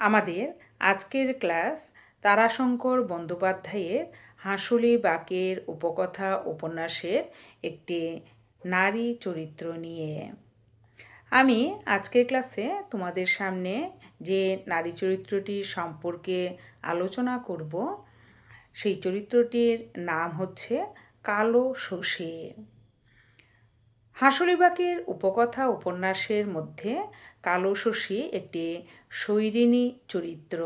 আমাদের আজকের ক্লাস তারাশঙ্কর বন্দ্যোপাধ্যায়ের হাঁসুলি বাকের উপকথা উপন্যাসের একটি নারী চরিত্র নিয়ে। আমি আজকের ক্লাসে তোমাদের সামনে যে নারী চরিত্রটি সম্পর্কে আলোচনা করব, সেই চরিত্রটির নাম হচ্ছে কালো শশী। হাঁসুলিবাকের উপকথা উপন্যাসের মধ্যে কালো শশী একটি শৈরিনী চরিত্র।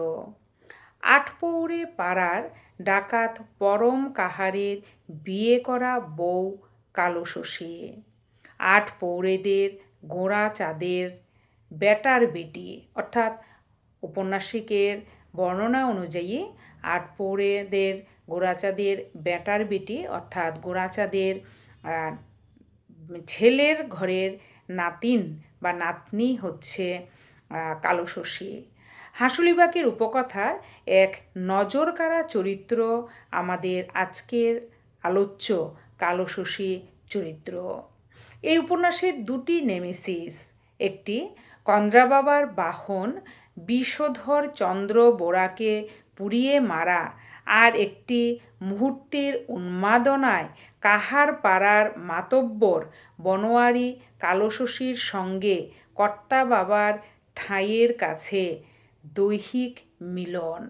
আটপৌরে পাড়ার ডাকাত পরম কাহারের বিয়ে করা বউ কালো শশী। আট পৌরেদের গোড়া চাঁদের বেটার বেটি, অর্থাৎ উপন্যাসিকের বর্ণনা অনুযায়ী আট পৌরেদের গোড়াচাঁদের বেটার বেটি, অর্থাৎ গোড়াচাঁদের ছেলের ঘরের নাতিন বা নাতনি হচ্ছে কালো শশী। হাঁসুলিবাকের উপকথার এক নজরকাড়া চরিত্র আমাদের আজকের আলোচ্য কালো শশী চরিত্র। এই উপন্যাসের দুটি নেমেসিস, একটি কন্দ্রাবাবার বাহন বিষধর চন্দ্র বোরাকে পুড়িয়ে মারা আর একটি মুহূর্তের উন্মাদনায় কাহার পাড়ার মাতব্বর বনোয়ারি কালশশীর সঙ্গে কর্তা বাবার ঠাঁইয়ের কাছে দৈহিক মিলন।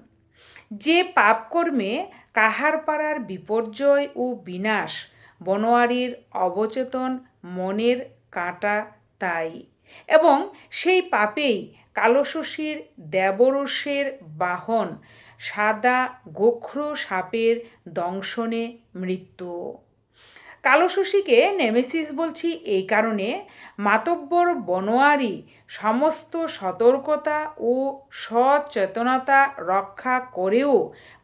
যে পাপকর্মে কাহার পাড়ার বিপর্যয় ও বিনাশ বনোয়ারির অবচেতন মনের কাঁটা তাই এবং সেই পাপেই কালশশীর দেবরসের বাহন সাদা গোখ্র সাপের দংশনে মৃত্যু। কালশশীকে নেমেসিস বলছি এই কারণে মাতব্বর বনোয়ারি সমস্ত সতর্কতা ও সচেতনতা রক্ষা করেও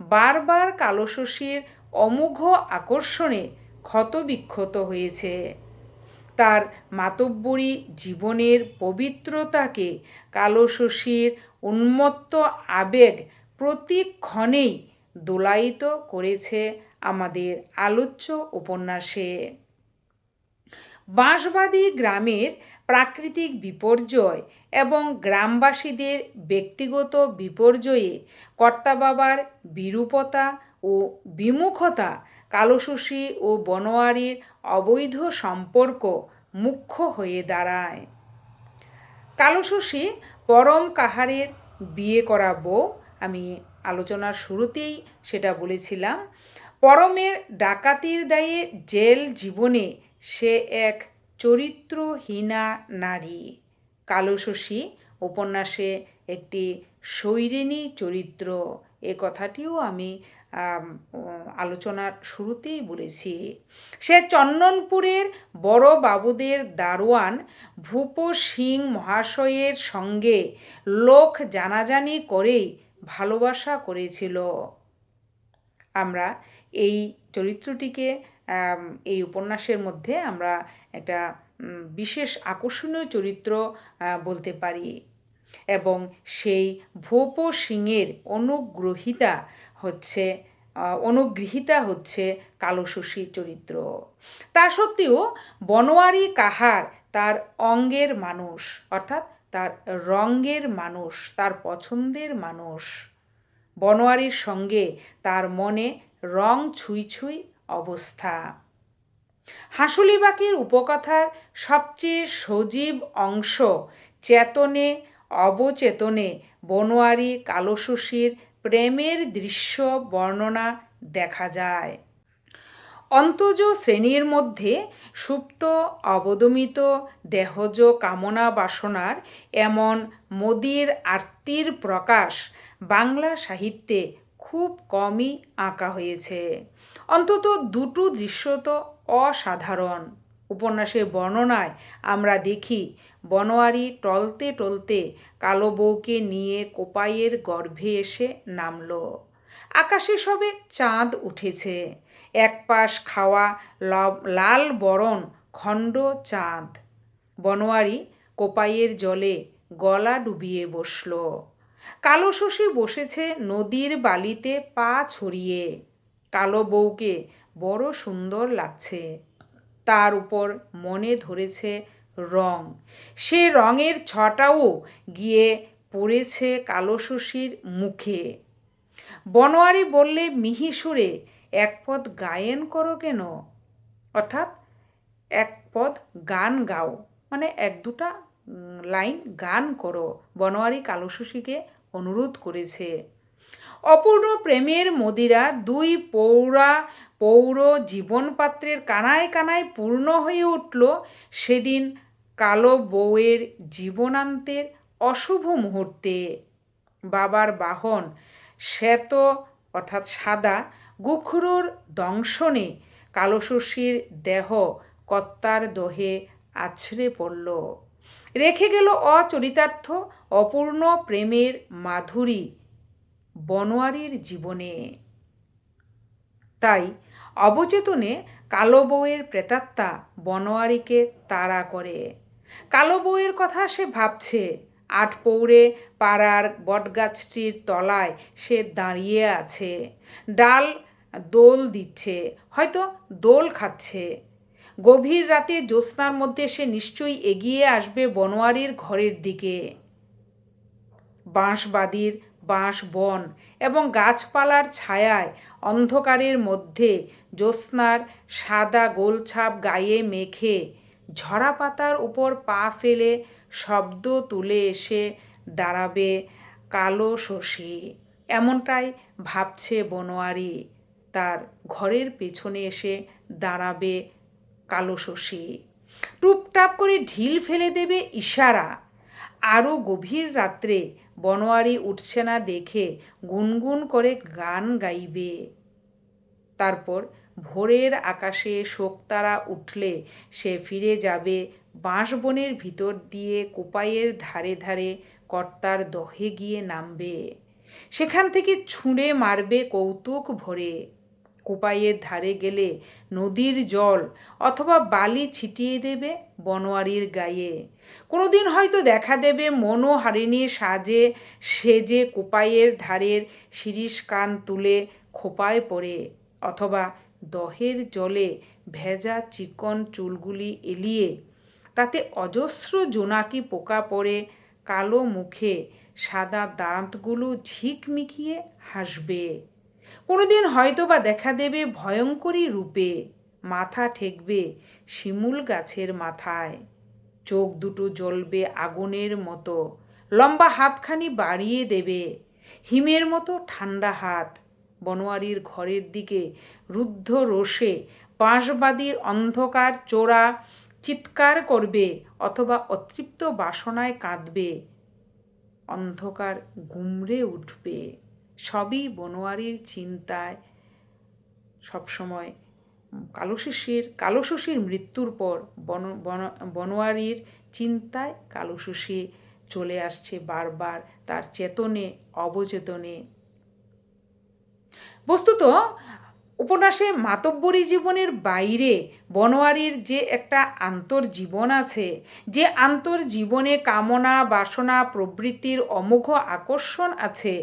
বারবার কালশশীর অমুঘ আকর্ষণে ক্ষতবিক্ষত হয়েছে। তার মাতব্বরী জীবনের পবিত্রতাকে কালশশীর উন্মত্ত আবেগ প্রতিক্ষণেই দোলায়িত করেছে আমাদের আলোচ্য উপন্যাসে। বাঁশবাদী গ্রামের প্রাকৃতিক বিপর্যয় এবং গ্রামবাসীদের ব্যক্তিগত বিপর্যয়ে কর্তাবাবার বিরূপতা ও বিমুখতা, কালশশী ও বনোয়ারির অবৈধ সম্পর্ক মুখ্য হয়ে দাঁড়ায়। কালশশী পরম কাহারের বিয়ে করা বউ আমি আলোচনার শুরুতেই সেটা বলেছিলাম। পরমের ডাকাতির দায়ে জেল জীবনে সে এক চরিত্রহীনা নারী। কালশশী উপন্যাসে একটি শৈরিনী চরিত্র। এ কথাটিও আমি আলোচনার শুরুতেই বলেছি। সে চন্দনপুরের বড় বাবুদের দারোয়ান ভূপ সিং মহাশয়ের সঙ্গে লোক জানাজানি করেই ভালোবাসা করেছিল আমরা এই চরিত্রটিকে এই উপন্যাসের মধ্যে আমরা একটা বিশেষ আকর্ষণীয় চরিত্র বলতে পারি। এবং সেই ভোপ সিংয়ের অনুগ্রহিতা হচ্ছে অনুগৃহীতা হচ্ছে কালো শশী চরিত্র। তা সত্ত্বেও বনোয়ারি কাহার তার অঙ্গের মানুষ, অর্থাৎ তার রঙ্গের মানুষ, তার পছন্দের মানুষ। বনোয়ারির সঙ্গে তার মনে রং ছুঁই ছুঁই অবস্থা। হাঁসুলিবাকির উপকথার সবচেয়ে সজীব অংশ চেতনে, অবচেতনে বনোয়ারি কালশশীর প্রেমের দৃশ্য বর্ণনা দেখা যায়। অন্তজ শ্রেণির মধ্যে সুপ্ত, অবদমিত, দেহজ কামনা বাসনার এমন মোদির আর্তির প্রকাশ বাংলা সাহিত্যে খুব কমই আঁকা হয়েছে। অন্তত দুটো দৃশ্য তো অসাধারণ। উপন্যাসের বর্ণনায় আমরা দেখি, বনোয়ারি টলতে টলতে কালো বউকে নিয়ে কোপাইয়ের গর্ভে এসে নামল। আকাশে সবে চাঁদ উঠেছে। এক পাশ খাওয়া লাল বরণ খণ্ড চাঁদ। বনোয়ারি কোপাইয়ের জলে গলা ডুবিয়ে বসল। কালো শশী বসেছে নদীর বালিতে পা ছড়িয়ে। কালো বউকে বড় সুন্দর লাগছে। তার উপর মনে ধরেছে রং। সে রঙের ছটাও গিয়ে পড়েছে কালো শশীর মুখে। বনোয়ারি বললে, মিহি সুরে, এক পদ গায়েন করো কেন? অর্থাৎ, এক পদ গান গাও। মানে এক দুটা লাইন গান করো। বনোয়ারি কালো শশীকে অনুরোধ করেছে। অপূর্ণ প্রেমের মদিরা দুই পৌরা, পৌর জীবনপাত্রের কানায় কানায় পূর্ণ হয়ে উঠল সেদিন কালো বউয়ের জীবনান্তের অশুভ মুহূর্তে। বাবার বাহন শ্বেত, অর্থাৎ সাদা, গুখরুর দংশনে কালশশীর দেহ কত্তার দহে আছড়ে পড়ল। রেখে গেল অচরিতার্থ, অপূর্ণ প্রেমের মাধুরী বনোয়ারির জীবনে। তাই অবচেতনে কালো বউয়ের প্রেতাত্মা বনোয়ারিকে তাড়া করে। কালো বউয়ের কথা সে ভাবছে আট পৌরে পাড়ার বটগাছটির তলায় সে দাঁড়িয়ে আছে। ডাল দোল দিচ্ছে, হয়তো দোল খাচ্ছে। গভীর রাতে জ্যোৎস্নার মধ্যে সে নিশ্চয়ই এগিয়ে আসবে বনোয়ারির ঘরের দিকে। বাঁশবাদির বাঁশ বন এবং গাছপালার ছায়ায় অন্ধকারের মধ্যে জ্যোৎস্নার সাদা গোলছাপ গায়ে মেখে ঝরা পাতার উপর পা ফেলে শব্দ তুলে এসে দাঁড়াবে কালো শশী। এমনটাই ভাবছে বনোয়ারি। তার ঘরের পেছনে এসে দাঁড়াবে কালো শশী। টুপটাপ করে ঢিল ফেলে দেবে ইশারা। আরও গভীর রাত্রে বনোয়ারি উঠছে না দেখে গুনগুন করে গান গাইবে। তারপর ভোরের আকাশে শোকতারা উঠলে সে ফিরে যাবে বাঁশবনের ভিতর দিয়ে কোপাইয়ের ধারে ধারে কর্তার দহে গিয়ে নামবে। সেখান থেকে ছুঁড়ে মারবে কৌতুক ভরে। কোপাইয়ের ধারে গেলে নদীর জল অথবা বালি ছিটিয়ে দেবে বনোয়ারির গায়ে। কোনোদিন হয়তো দেখা দেবে মনোহারিণীর সাজে সেজে কোপাইয়ের ধারের শিরিষ কান তুলে খোপায় পড়ে। অথবা দহের জলে ভেজা চিকন চুলগুলি এলিয়ে তাতে অজস্র জোনাকি পোকা পড়ে কালো মুখে সাদা দাঁতগুলো ঝিকমিকিয়ে হাসবে। কোনোদিন হয়তো বা দেখা দেবে ভয়ঙ্করী রূপে, মাথা ঠেকবে শিমুল গাছের মাথায়। চোখ দুটো জ্বলবে আগুনের মতো, লম্বা হাতখানি বাড়িয়ে দেবে, হিমের মতো ঠান্ডা হাত। বনোয়ারির ঘরের দিকে রুদ্ধ রোষে বাঁশবাদীর অন্ধকার চোরা চিৎকার করবে অথবা অতৃপ্ত বাসনায় কাঁদবে। অন্ধকার গুমড়ে উঠবে। সবই বনোয়ারির চিন্তায়। সবসময় কালশশীর কালশশীর মৃত্যুর পর বন বনোয়ারির চিন্তায় কালশশী চলে আসছে বারবার তার চেতনে, অবচেতনে। বস্তুত, উপন্যাসে মাতব্বরী জীবনের বাইরে বনোয়ারির যে একটা আন্তর্জীবন আছে, যে আন্তর্জীবনে কামনা, বাসনা, প্রবৃত্তির অমোঘ আকর্ষণ আছে,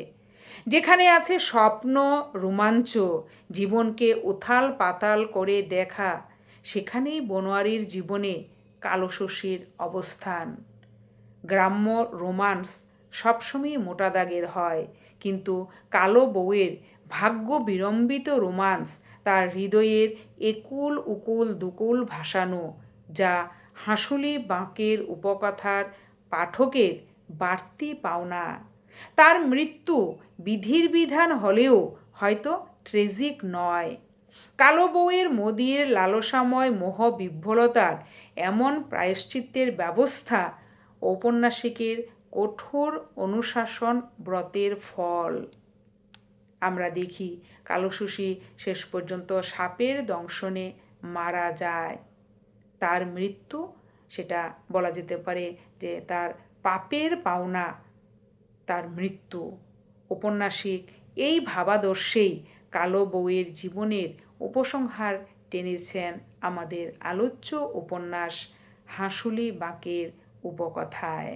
যেখানে আছে স্বপ্ন, রোমাঞ্চ, জীবনকে উথাল পাতাল করে দেখা, সেখানেই বনোয়ারির জীবনে কালো শশীর অবস্থান। গ্রাম্য রোমান্স সবসময় মোটা দাগের হয়, কিন্তু কালো বউয়ের ভাগ্য বিড়ম্বিত রোমান্স তার হৃদয়ের একুল উকুল দুকুল ভাসানো, যা হাঁসুলি বাঁকের উপকথার পাঠকের বাড়তি পাওনা। তার মৃত্যু বিধির বিধান হলেও হয়তো ট্রেজিক নয়। কালো বউয়ের মোদির লালসাময় মোহ বিহ্বলতার এমন প্রায়শ্চিত্তের ব্যবস্থা ঔপন্যাসিকের কঠোর অনুশাসন ব্রতের ফল। আমরা দেখি। কালোশুষি শেষ পর্যন্ত সাপের দংশনে মারা যায়। তার মৃত্যু, সেটা বলা যেতে পারে যে তার পাপের পাওনা, তার মৃত্যু। ঔপন্যাসিক এই ভাবাদর্শেই কালো বউয়ের জীবনের উপসংহার টেনেছেন আমাদের আলোচ্য উপন্যাস হাঁসুলি বাঁকের উপকথায়।